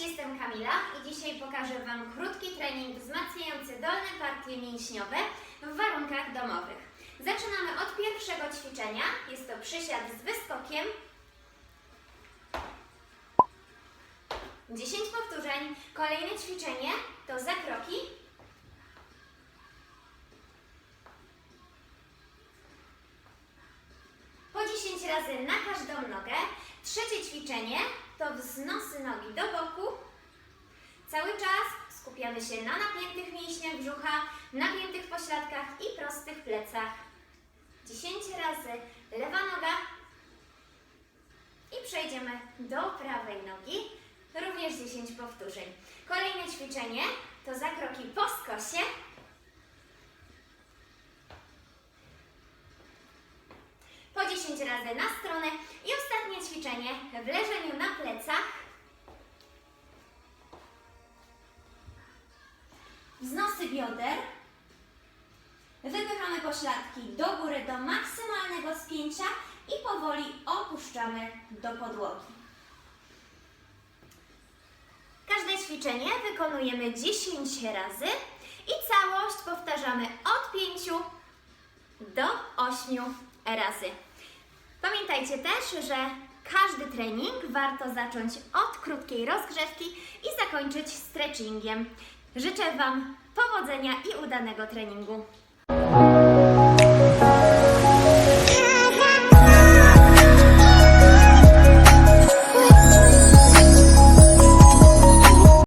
jestem Kamila i dzisiaj pokażę Wam krótki trening wzmacniający dolne partie mięśniowe w warunkach domowych. Zaczynamy od pierwszego ćwiczenia. Jest to przysiad z wyskokiem. 10 powtórzeń. Kolejne ćwiczenie to zakroki. Po 10 razy na każdą nogę. Trzecie ćwiczenie to wznosy nogi do boku. Cały czas skupiamy się na napiętych mięśniach brzucha, napiętych pośladkach i prostych plecach. 10 razy lewa noga i przejdziemy do prawej nogi. Również 10 powtórzeń. Kolejne ćwiczenie to zakroki po skosie. Po 10 razy na stronę i ostatnie ćwiczenie w leżeniu na plecach. Wznosy bioder. Wypychamy pośladki do góry do maksymalnego spięcia i powoli opuszczamy do podłogi. Każde ćwiczenie wykonujemy 10 razy i całość powtarzamy od 5 do 8 razy. Pamiętajcie też, że każdy trening warto zacząć od krótkiej rozgrzewki i zakończyć stretchingiem. Życzę Wam powodzenia i udanego treningu.